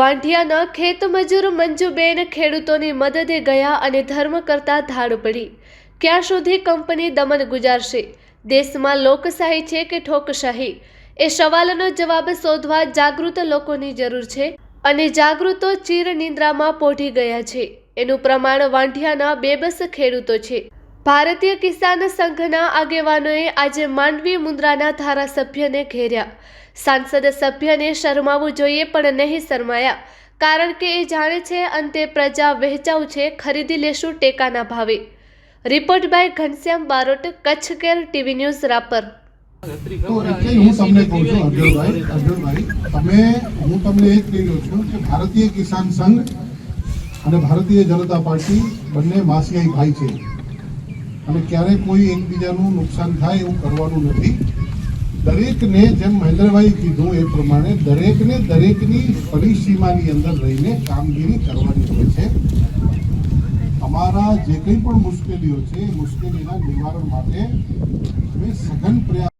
વાંઢિયાના ખેતમજૂર મંજુબેન ખેડૂતોની મદદે ગયા અને ધર્મ કરતા ધાડ પડી. ક્યાં સુધી કંપની દમન ગુજારશે? દેશમાં લોકશાહી છે કે ઠોકશાહી? એ સવાલનો જવાબ શોધવા જાગૃત લોકોની જરૂર છે અને જાગૃતો ચીર નિંદ્રામાં પોઢી ગયા છે. એનું પ્રમાણ વાંઢિયાના બેબસ ખેડૂતો છે. ભારતીય કિસાન સંઘના આગેવાનોએ આજે માંડવી મુન્દ્રાના ધારાસભ્યને ઘેર્યા. સાંસદ સભ્યને શરમાવવું જોઈએ પણ નહીં શરમાયા, કારણ કે એ જાણે છે અંતે પ્રજા વહેંચાવ છે, ખરીદી લેશું ટેકાના ભાવે. Report by Ghanshyam Barot Kutch care TV news, Rapar. તો એટલે હું તમને કહું છું, અર્જુનભાઈ અર્જુનભાઈ, તમે, હું તમને એ કહી રહ્યો છું કે ભારતીય કિસાન સંઘ અને ભારતીય જનતા પાર્ટી બંને માસિયાઈ ભાઈ છે. અને ક્યારેય કોઈ એકબીજાનું નુકસાન થાય એવું કરવાનું નથી. દરેકને જેમ મહેન્દ્રભાઈ કીધું એ પ્રમાણે દરેકને દરેકની પરિસીમાની અંદર રહીને કામગીરી કરવાની હોય છે. અમારા જે કંઈ પણ મુશ્કેલીઓ છે, એ મુશ્કેલીના નિવારણ માટે અમે સઘન પ્રયાસ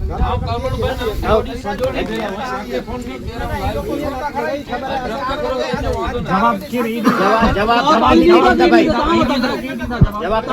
જવાબ જવાબ જવાબ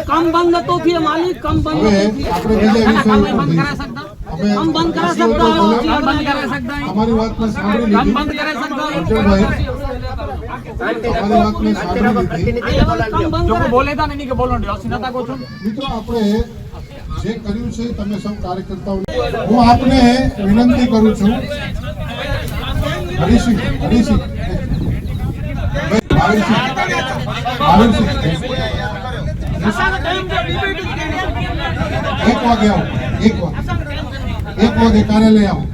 કમ બંધ તો થયે માલિક કમ બંધ આપણે બીજા વિષય બંધ કરા શકતા हम बंद करा અમે सकता है તમારી हम बंद करा सकता है તમારી વાત મેં સાંભળી हम बंद લીધી करा सकता है અર્જુનભાઈ તમારી વાત મેં સાંભળી લીધી कम बंद करा બોલે તા નહીં કે બોલો અસિનતા કહું છું મિત્રો આપણે જે કર્યું છે તમે સૌ કાર્યકર્તાઓ હું આપને વિનંતી કરું છું હરીસિંહ હરીસિંહ ભાવિસિંહ ભાવિસિંહ એક વાગે આવો એક વાગે એક વાગે કાર્યાલય આવો.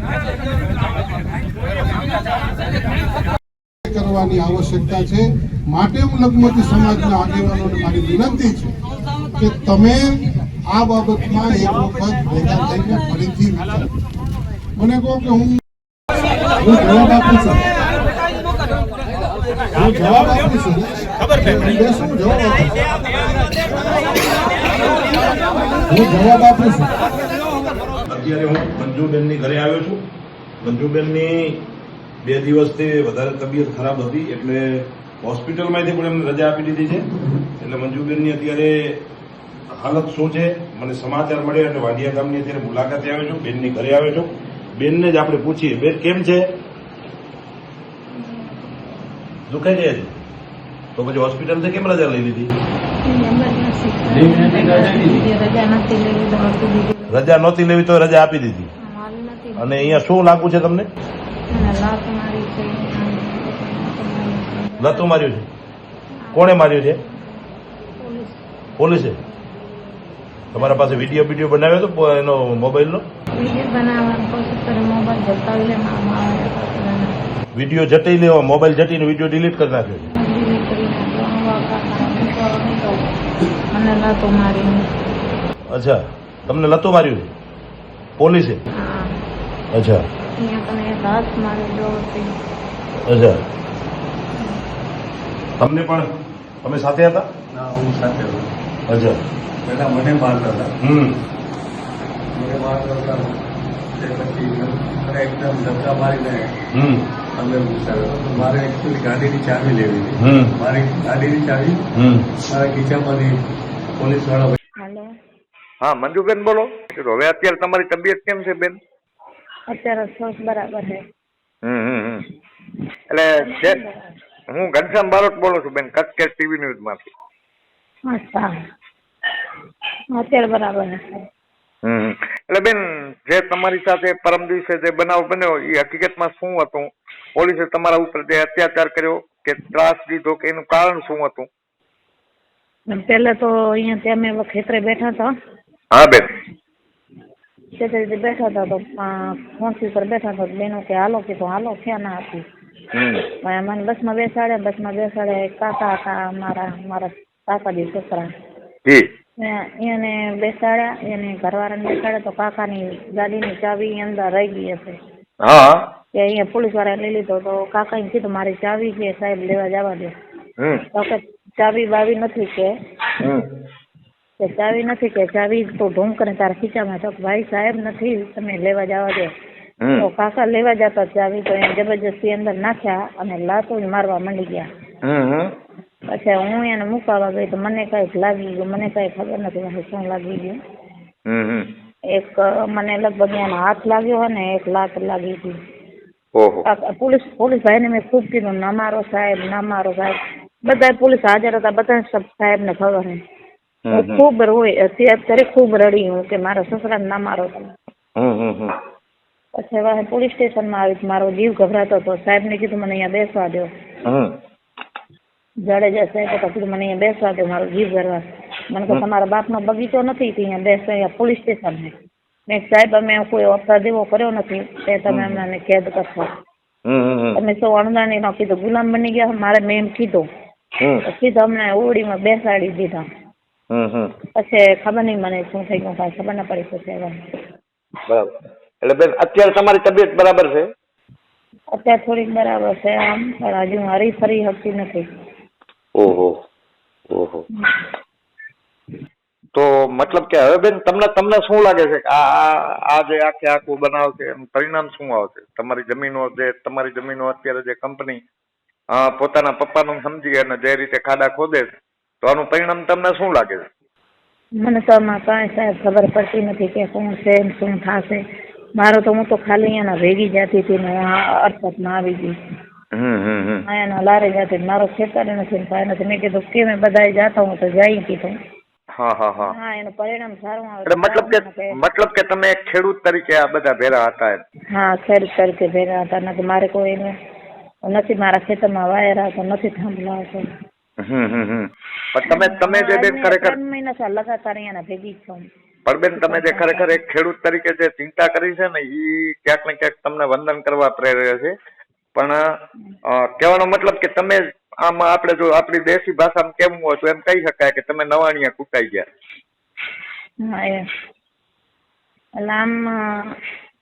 કરવાની આવશ્યકતા છે. માટે હું લઘુમતી સમાજના આગેવાનોને મારી વિનંતી છે કે તમે આ બાબતમાં એક વખત ભેગા થઈને ફરીથી મને કહો કે હું હું જવાબ આપું છું. હું જવાબ આપું છું. બેસું, જવાબ આપું. હું જવાબ આપું છું. અત્યારે હું મંજુબેનની ઘરે આવ્યો છું. મંજુબેનની બે દિવસથી વધારે તબિયત ખરાબ હતી એટલે હોસ્પિટલમાંથી પણ એમને રજા આપી દીધી છે. એટલે મંજુબેનની અત્યારે હાલત શું છે મને સમાચાર મળ્યા એટલે વાડિયા ગામની અત્યારે મુલાકાતે આવ્યો છું બેનની ઘરે આવ્યો છું. બેનને જ આપણે પૂછીએ બેન કેમ છે? દુખે છે? તો પછી હોસ્પિટલથી કેમ રજા લઈ લીધી? રજા નહોતી લેવી તો રજા આપી દીધી. અને અહીંયા શું લાગુ છે તમને? લાત માર્યું છે? કોણે માર્યું છે? પોલીસ. તમારા પાસે વીડિયો વીડિયો બનાવ્યો હતો એનો મોબાઈલનો? વીડિયો જટી લેવા મોબાઈલ જટીને વીડિયો ડિલીટ કરી નાખ્યો છે. અચ્છા. તમને લતો માર્યું છે? પોલીસે? અચ્છા. અચ્છા. તમને પણ તમે સાથે હતા? હું સાથે હતો. અચ્છા. પેલા મને મારતા હતા. હમ. મને મારતા હતા તે પછી મને એકદમ ધક્કા મારીને હમ. અંદર ઘુસાડ્યો મારે એકચુઅલી ગાડીની ચાવી લેવી હતી. હમ. મારી ગાડીની ચાવી મારા ખીચામાંથી પોલીસવાળા હા મંજુબેન બોલો. હવે અત્યારે તમારી તબિયત કેમ છે બેન? અત્યારે શ્વાસ બરાબર છે. હમ. એટલે હું ઘનશ્યામ બારોટ બોલું છું બેન કચ્છ કેસ ટીવી ન્યૂઝમાંથી અચ્છા. અત્યારે બરાબર છે. હમ એટલે બેન જે તમારી સાથે પરમ દિવસે જે બનાવ બન્યો એ હકીકતમાં શું હતું? પોલીસે તમારા ઉપર જે અત્યાચાર કર્યો કે ત્રાસ દીધો કે એનું કારણ શું હતું? પહેલા તો અહીંયા ત્યાં અમે ખેતરે બેઠા હતા. હા બેન. ખેતરે બેઠા હતા તો ફોન્સી પર બેઠા હતા બેનો કે હાલો કીધું હાલો છે ના હતી? હમ. પણ મને બસમાં બેસાડ્યા બસમાં બેસાડ્યા કાકા હતા મારા મારા કાકાજી છોકરા. એને બેસાડ્યા એને ઘરવાળાને બેસાડ્યા તો કાકાની ગાડીની ચાવી અંદર રહી ગઈ હશે. હા. કે અહીંયા પોલીસવાળા લઈ લીધો તો કાકા એમ કીધું મારી ચાવી છે સાહેબ લેવા જવા દે. તો કે ચાવી બાવી નથી કે? ચાવી નથી કે ચાવી તો ઢોંગ કરે તારા ખીચામાં તો ભાઈ સાહેબ નથી તમે લેવા જવા દે. તો કાકા લેવા જતા ચાવી તો એને જબરજસ્તી અંદર નાખ્યા અને લાતો મારવા માંડી ગયા. પછી હું એને મુકાવા ગઈ તો મને કંઈક લાગી ગયું મને કઈ ખબર નથી મને શું લાગી ગયું. એક મને લગભગ એનો હાથ લાગ્યો હોય ને એક લાત લાગી હતી પોલીસ પોલીસ ભાઈને મેં ખૂબ કીધું ના મારો સાહેબ ના મારો સાહેબ. બધા પોલીસ હાજર હતા બધા સાહેબને ખબર હે હમ હું ખૂબ રોઈ અત્યારે ખૂબ રડી હું કે મારા સસરાને ના મારો તમે. પછી હવે પોલીસ સ્ટેશનમાં આવી મારો જીવ ગભરાતો હતો. સાહેબને કીધું મને અહીંયા બેસવા દો જાડેજા સાહેબ હતા કીધું મને અહીંયા બેસવા દો મારો જીવ ગરવા. મને કહો તમારા બાપનો બગીચો નથી કે અહીંયા બેસો અહીંયા પોલીસ સ્ટેશન છે. મેં સાહેબ અમે કોઈ અપરાધ એવો કર્યો નથી તે તમે અમને કેદ કરશો. અમે સૌ અણદાની નો કીધું ગુલામ બની ગયા મારે મેં એમ કીધું. સીધા અમને ઓરડીમાં બેસાડી દીધા. હમ હમ. પછી ખબર નહીં મને શું થઈ ગયું કાંઈ ખબર ના પડી હવે બરાબર. એટલે બેન અત્યારે તમારી તબિયત બરાબર છે? અત્યારે થોડીક બરાબર છે આમ પણ હજુ હરી ફરી હકતી નથી. ઓહો ઓહો. તો મતલબ કે હવે બેન તમને તમને શું લાગે છે કે આ આ આ જે આખે આખું બનાવ છે એનું પરિણામ શું આવશે? તમારી જમીનો જે તમારી જમીનો અત્યારે જે કંપની પોતાના પપ્પાનું સમજી અને જે રીતે ખાડા ખોદે છે તો આનું પરિણામ તમને શું લાગે છે? મને તો આમાં કાંઈ સાહેબ ખબર પડતી નથી કે શું છે ને શું થશે. મારો તો હું તો ખાલી અહીંયાના ભેગી જતી હતી ને હું અરસદમાં આવી ગઈ અહીંયાના લારે જતી મારો ખેતર નથી ને કાંઈ નથી. મેં કીધું કે મેં બધા જાતા હું તો જઈ કીધું. હા હા હા. હા એનું પરિણામ સારું આવે મતલબ કે મતલબ કે તમે એક ખેડૂત તરીકે આ બધા ભેરા હતા હા ખેડૂત તરીકે ભેરા હતા. નથી મારે કોઈ નથી મારા ખેતરમાં વાયર આવતો નથી થાંભલા પણ તમે તમે જે બેન ખરેખર મહિના થયા લગાતાર અહીંયાના ભેગી છું. પણ બેન તમે જે ખરેખર એક ખેડૂત તરીકે જે ચિંતા કરી છે ને એ ક્યાંક ને ક્યાંક તમને વંદન કરવા પ્રેરે છે. પણ કહેવાનો મતલબ કે તમે આમાં આપણે જો આપણી દેશી ભાષામાં કેવું હોય તો એમ કહી શકાય કે તમે નવાણિયા કૂટાઈ ગયા. હા એટલે આમ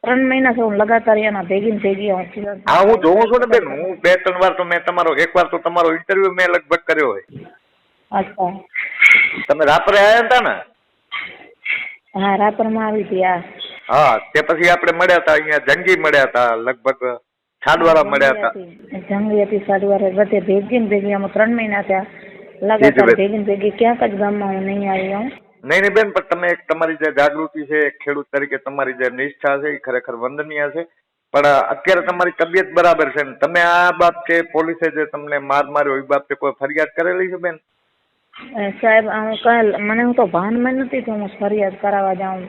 ત્રણ મહિના હું લગાતાર એના ભેગી ભેગી હોસ્પિટલ. હા હું જોઉં છું ને બેન. હું બે ત્રણ વાર તો મેં તમારો એક વાર તો તમારો ઇન્ટરવ્યુ મેં લગભગ કર્યો હોય. અચ્છા. તમે રાત્રે આવ્યા હતા ને? હા રાપરમાં આવી હતી હા. હા તે પછી આપણે મળ્યા હતા અહીંયા જંગી મળ્યા હતા લગભગ છાડવાળા મળ્યા હતા. જંગી હતી સાડવારે બધે ભેગી ને ભેગી આમાં ત્રણ મહિના થયા. લગાતાર ભેગી ભેગી ક્યાંક જ ગામમાં હું નહીં આવી હું નહીં નહીં બેન પણ તમે એક તમારી જે જાગૃતિ છે એક ખેડૂત તરીકે તમારી જે નિષ્ઠા છે એ ખરેખર વંદનીય છે. પણ અત્યારે તમારી તબિયત બરાબર છે ને તમે આ બાબતે પોલીસે જે તમને માર માર્યો એ બાબતે કોઈ ફરિયાદ કરેલી છે બેન? સાહેબ હું કાલ મને હું તો ભાનમાં નથી તો હું ફરિયાદ કરાવવા જાઉં.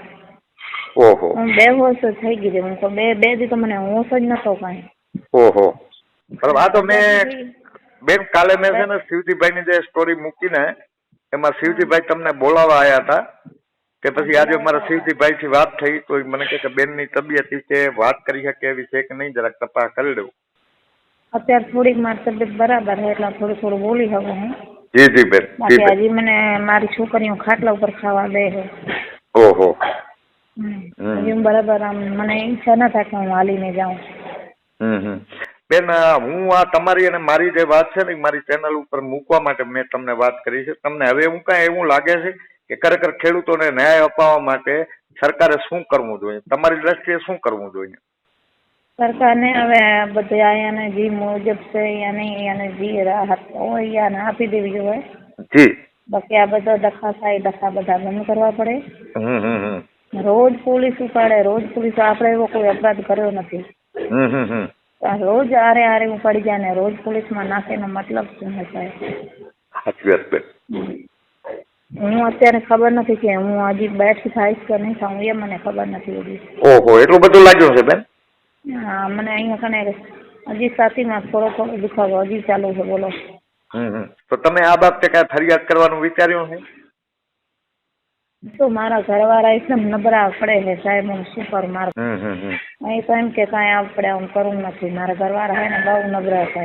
ઓહો. હું બેહોશ વર્ષ થઈ ગઈ હતી હું તો બે બે દી તો મને હોશ જ નતો કાંઈ. ઓહો. બરાબર આ તો મેં બેન કાલે મેં છે ને શિવજીભાઈની જે સ્ટોરી મૂકીને એમાં શિવજીભાઈ તમને બોલાવવા આવ્યા હતા કે પછી આજે મારા શિવજીભાઈ થી વાત થઈ તો મને કે કે બેનની તબિયત વિશે વાત કરી શકે એવી છે કે નહીં જરાક તપાસ કરી દઉં અત્યારે થોડીક મારી તબિયત બરાબર છે એટલે થોડું થોડું બોલી શકું હું જી જી બેન બાકી હજી મને મારી છોકરીઓ ખાટલા ઉપર ખાવા દે છે ઓહો હમ. હમ. બરાબર આમ મને ઈચ્છા ન થાય કે હું હાલીને જાઉં હમ હમ. બેન હું આ તમારી અને મારી જે વાત છે ને મારી ચેનલ ઉપર મૂકવા માટે મેં તમને વાત કરી છે. તમને હવે હું કાંઈ એવું લાગે છે કે ખરેખર ખેડૂતોને ન્યાય અપાવવા માટે સરકારે શું કરવું જોઈએ? તમારી દ્રષ્ટિએ શું કરવું જોઈએ? સરકારને હવે બધે અહીંયાને જે મુજબ છે અહીંયાને અહીંયાને જે રાહત હોય અહીંયાને આપી દેવી જોઈએ. જી. બાકી આ બધા દખા થાય દખા બધા બંધ કરવા પડે. રોજ પોલીસ ઉપાડે રોજ પોલીસ આપણે એવો કોઈ અપરાધ કર્યો નથી. રોજ આરે આરે ઉપાડી જાય ને રોજ પોલીસમાં નાખે એનો મતલબ શું હે સાહેબ સાચી વાત બેન હું અત્યારે ખબર નથી કે હું હજી બેઠી થઈશ કે નહીં થાઉં એ મને ખબર નથી હજી. ઓહો એટલું બધું લાગ્યું છે બેન? હા મને અહીંયા કને હજી છાતીમાં થોડો થોડો દુખાવો હજી ચાલુ છે બોલો. હમ. તો તમે આ બાબતે કાંઈ ફરિયાદ કરવાનું વિચાર્યું છે? તો મારા ઘરવાળા એકદમ નબળા પડે છે સાહેબ હું શું કરું મારે અહીં તો એમ કે કાંઈ આપણે આમ કરવું નથી. મારા ઘરવાળા હે ને બહુ નબળા છે.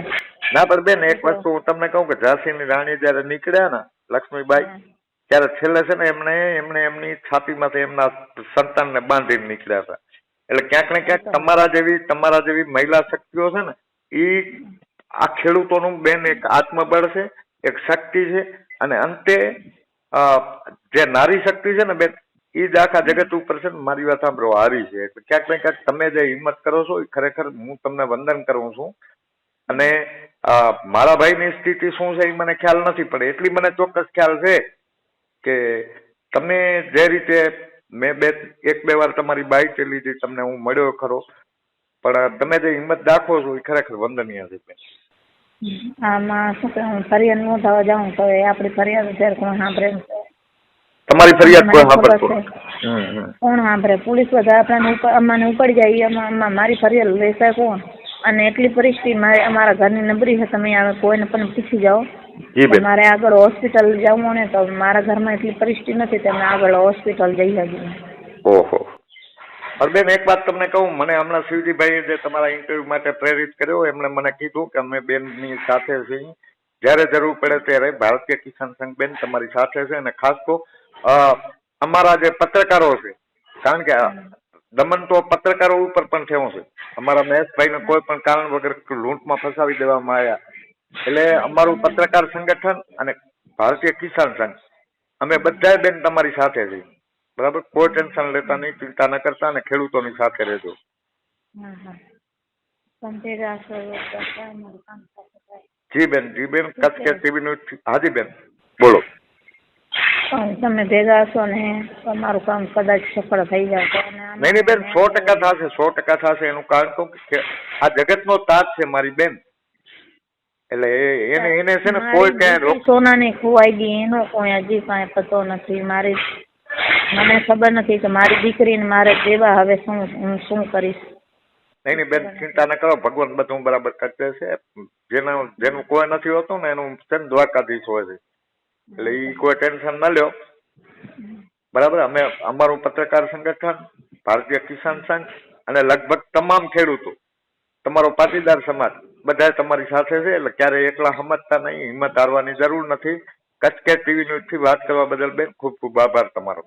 ના પણ બેન એક વસ્તુ હું તમને કહું કે ઝાંસીની રાણી જયારે નીકળ્યા ને લક્ષ્મીબાઈ ત્યારે છેલ્લે છે ને એમણે એમણે એમની છાતીમાંથી એમના સંતાનને બાંધીને નીકળ્યા હતા. એટલે ક્યાંક ને ક્યાંક તમારા જેવી તમારા જેવી મહિલા શક્તિઓ છે ને એ આ ખેડૂતોનું બેન એક આત્મબળ છે એક શક્તિ છે અને અંતે જે નારી શક્તિ છે ને બેન, ઈ જ આખા જગત ઉપર છે ને મારી વાત સાંભળો, હારી છે. ક્યાંક ને ક્યાંક તમે જે હિંમત કરો છો એ ખરેખર હું તમને વંદન કરું છું. અને મારા ભાઈની સ્થિતિ શું છે એ મને ખ્યાલ નથી પડે એટલી મને ચોક્કસ ખ્યાલ છે કે તમે જે રીતે મેં બે, એક બે વાર તમારી બાઈક લીધી, તમને હું મળ્યો ખરો. પણ તમે જે હિંમત દાખવો છો એ ખરેખર વંદનીય છે બેન. આમાં શું કે હું ફરિયાદ નોંધાવા જાઉં તો એ આપણી ફરિયાદ અત્યારે કોણ સાંભળે તમારી ફરિયાદ કોણ હમ કોણ સાંભળે? પોલીસ બધા આપણને અમાને ઉપાડી જાય અમા- મારી ફરિયાદ લેશે કોણ? અને એટલી પરિસ્થિતિ મારે અમારા ઘરની નબળી છે તમે આ કોઈને પણ પૂછી જાઓ. મારે આગળ હોસ્પિટલ જવું ને તો મારા ઘરમાં એટલી પરિસ્થિતિ નથી તમે આગળ હોસ્પિટલ જઈ શકીએ. ઓહો. અરે બેન, એક વાત તમને કહું. મને હમણાં શિવજીભાઈએ જે તમારા ઇન્ટરવ્યુ માટે પ્રેરિત કર્યો, એમણે મને કીધું કે અમે બેનની સાથે છીએ. જ્યારે જરૂર પડે ત્યારે ભારતીય કિસાન સંઘ બેન તમારી સાથે છે અને ખાસ તો અમારા જે પત્રકારો છે, કારણ કે દમન તો પત્રકારો ઉપર પણ થયું છે. અમારા મહેશભાઈને કોઈ પણ કારણ વગર લૂંટમાં ફસાવી દેવામાં આવ્યા. એટલે અમારું પત્રકાર સંગઠન અને ભારતીય કિસાન સંઘ, અમે બધા બેન તમારી સાથે છીએ. બરાબર? કોઈ ટેન્શન લેતા નહીં ચિંતા ન કરતા અને ખેડૂતોની સાથે રહેજો. જી બેન જી બેન કચ્છ કે ટીવી નું હાજી બેન બોલો. તમે ભેગા હશો ને તમારું કામ કદાચ સફળ થઈ જશે અને નહીં નહીં બેન સો ટકા થશે સો ટકા થશે. એનું કારણ તો આ આ જગતનો તાજ છે મારી બેન. એટલે એને એને છે ને કોઈ ક્યાંય સોનાની ખોવાઈ ગઈ એનો કોઈ હજી કાંઈ પતો નથી. મારી મને ખબર નથી કે મારી દીકરીને મારે દેવા હવે શું શું કરીશ. નહીં બેન, ચિંતા ન કરો, ભગવાન બધું બરાબર કરશે. છે જેનું જેનું કોઈ નથી હોતું ને એનું છે ને દ્વારકાધીશ હોય છે. એટલે એ કોઈ ટેન્શન ન લ્યો. બરાબર? અમે, અમારું પત્રકાર સંગઠન, ભારતીય કિસાન સંઘ અને લગભગ તમામ ખેડૂતો, તમારો પાટીદાર સમાજ બધા તમારી સાથે છે, એટલે ક્યારેય એકલા સમજતા નહીં, હિંમત હારવાની જરૂર નથી. કચ્છ કે ટીવી ન્યૂઝથી વાત કરવા બદલ બેન ખૂબ ખૂબ આભાર તમારો.